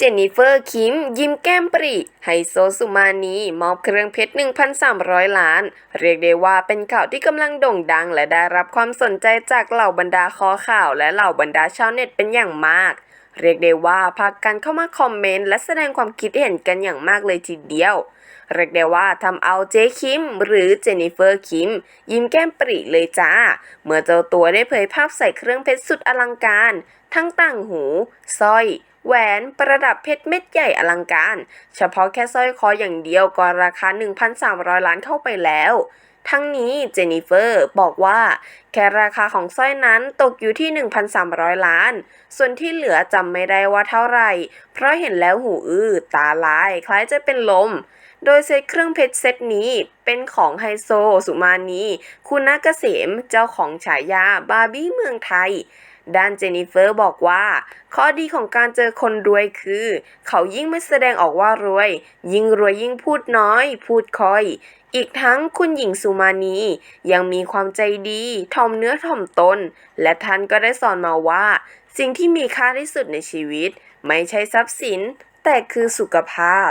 เจนนิเฟอร์คิม ยิ้มแก้มปริไฮโซสุมานีมอบเครื่องเพชร 1,300 ล้าน เรียกได้ว่าเป็นข่าวที่กำลังโด่งดัง และได้รับความสนใจจากเหล่าบรรดาคอข่าว และเหล่าบรรดาชาวเน็ตเป็นอย่างมาก เรียกได้ว่าพากันเข้ามาคอมเมนต์และแสดงความคิดเห็นกันอย่างมากเลยทีเดียว เรียกได้ว่าทำเอาเจคิม หรือเจนนิเฟอร์คิม ยิ้มแก้มปริเลยจ้า เมื่อเจ้าตัวได้เผยภาพใส่เครื่องเพชรสุดอลังการ ทั้งต่างหูสร้อย แหวนประดับเพชรเม็ดใหญ่อลังการ เฉพาะแค่สร้อยคออย่างเดียวก็ราคา 1,300 ล้านเข้าไปแล้ว ทั้งนี้เจนนิเฟอร์บอกว่า แค่ราคาของสร้อยนั้นตกอยู่ที่ 1,300 ล้าน ส่วนที่เหลือจำไม่ได้ว่าเท่าไหร่ เพราะเห็นแล้วหูอื้อตาลายคล้ายจะเป็นลมโดยเซตเครื่องเพชรเซตนี้เป็นของไฮโซ สุมานีคุณนักเกษม เจ้าของฉายาบาร์บี้เมืองไทย ด้านเจนนิเฟอร์บอกว่า ข้อดีของการเจอคนรวยคือ เขายิ่งไม่แสดงออกว่ารวย ยิ่งรวยยิ่งพูดน้อย พูดคอย อีกทั้งคุณหญิงสุมานียังมีความใจดีถ่อมเนื้อถ่อมตน และท่านก็ได้สอนมาว่า สิ่งที่มีค่าที่สุดในชีวิต ไม่ใช่ทรัพย์สิน แต่คือสุขภาพ